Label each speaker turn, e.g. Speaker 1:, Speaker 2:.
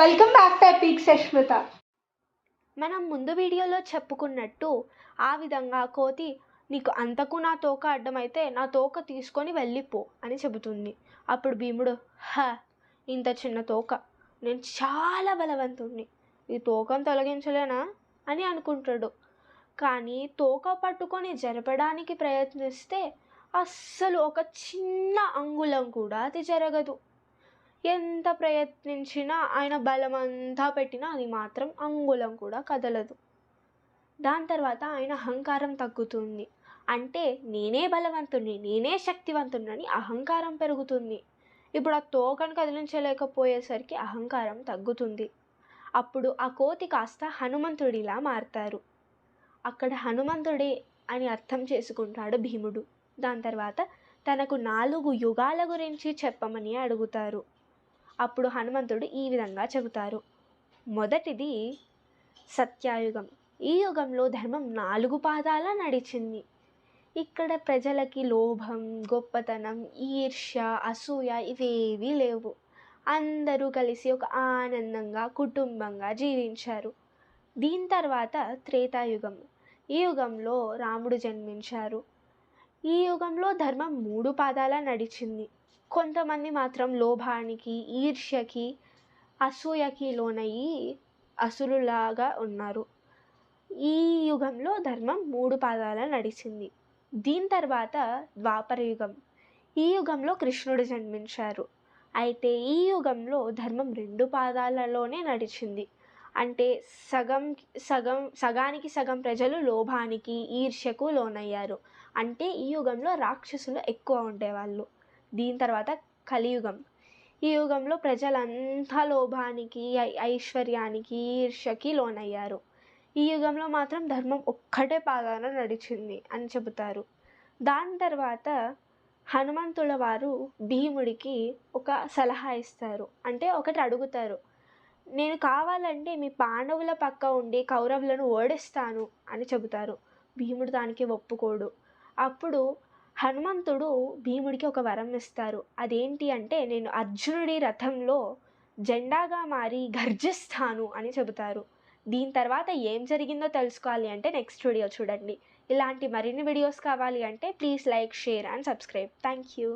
Speaker 1: Welcome back to epic Sushmita
Speaker 2: మనం ముందు వీడియోలో చెప్పుకున్నట్టు ఆ విధంగా కోతి నీకు అంతకు నా తోక అడ్డమైతే నా తోక తీసుకొని వెళ్ళిపో అని చెబుతుంది. అప్పుడు భీముడు హ ఇంత చిన్న తోక. నేను చాలా బలవంతుణ్ణి. ఈ తోకం తొలగించలేనా? అని అనుకుంటాడు. కానీ తోక పట్టుకొని జరపడానికి ప్రయత్నిస్తే అస్సలు ఒక చిన్న అంగుళం కూడా అది జరగదు. ఎంత ప్రయత్నించినా ఆయన బలమంతా పెట్టినా అది మాత్రం అంగుళం కూడా కదలదు. దాని తర్వాత ఆయన అహంకారం తగ్గుతుంది. అంటే నేనే బలవంతుణ్ణి నేనే శక్తివంతుణ్ణని అహంకారం పెరుగుతుంది. ఇప్పుడు ఆ తోకను కదిలించలేకపోయేసరికి అహంకారం తగ్గుతుంది. అప్పుడు ఆ కోతి కాస్త హనుమంతుడిలా మారతారు. అక్కడ హనుమంతుడే అని అర్థం చేసుకుంటాడు భీముడు. దాని తర్వాత తనకు నాలుగు యుగాల గురించి చెప్పమని అడుగుతారు. అప్పుడు హనుమంతుడు ఈ విధంగా చెబుతారు. మొదటిది సత్యాయుగం. ఈ యుగంలో ధర్మం నాలుగు పాదాల నడిచింది. ఇక్కడ ప్రజలకి లోభం గొప్పతనం ఈర్ష్య అసూయ ఇవేవీ లేవు. అందరూ కలిసి ఒక ఆనందంగా కుటుంబంగా జీవించారు. దీని తర్వాత త్రేతాయుగం. ఈ యుగంలో రాముడు జన్మించారు. ఈ యుగంలో ధర్మం మూడు పాదాల నడిచింది. కొంతమంది మాత్రం లోభానికి ఈర్ష్యకి అసూయకి లోనయ్యి అసురులాగా ఉన్నారు. ఈ యుగంలో ధర్మం మూడు పాదాల నడిచింది. దీని తర్వాత ద్వాపర యుగం. ఈ యుగంలో కృష్ణుడు జన్మించారు. అయితే ఈ యుగంలో ధర్మం రెండు పాదాలలోనే నడిచింది. అంటే సగం సగం సగానికి సగం ప్రజలు లోభానికి ఈర్ష్యకు లోనయ్యారు. అంటే ఈ యుగంలో రాక్షసులు ఎక్కువ ఉండేవాళ్ళు. దీని తర్వాత కలియుగం. ఈ యుగంలో ప్రజలంతా లోభానికి ఐశ్వర్యానికి ఈర్ష్యకి లోనయ్యారు. ఈ యుగంలో మాత్రం ధర్మం ఒక్కటే పాదాన నడిచింది అని చెబుతారు. దాని తర్వాత హనుమంతుల వారు భీముడికి ఒక సలహా ఇస్తారు. అంటే ఒకటి అడుగుతారు. నేను కావాలంటే మీ పాండవుల పక్క ఉండి కౌరవులను ఓడిస్తాను అని చెబుతారు. భీముడు దానికి ఒప్పుకోడు. అప్పుడు హనుమంతుడు భీముడికి ఒక వరం ఇస్తారు. అదేంటి అంటే నేను అర్జునుడి రథంలో జెండాగా మారి గర్జిస్తాను అని చెబుతారు. దీని తర్వాత ఏం జరిగిందో తెలుసుకోవాలి అంటే నెక్స్ట్ వీడియో చూడండి. ఇలాంటి మరిన్ని వీడియోస్ కావాలి అంటే please like share and subscribe. Thank you.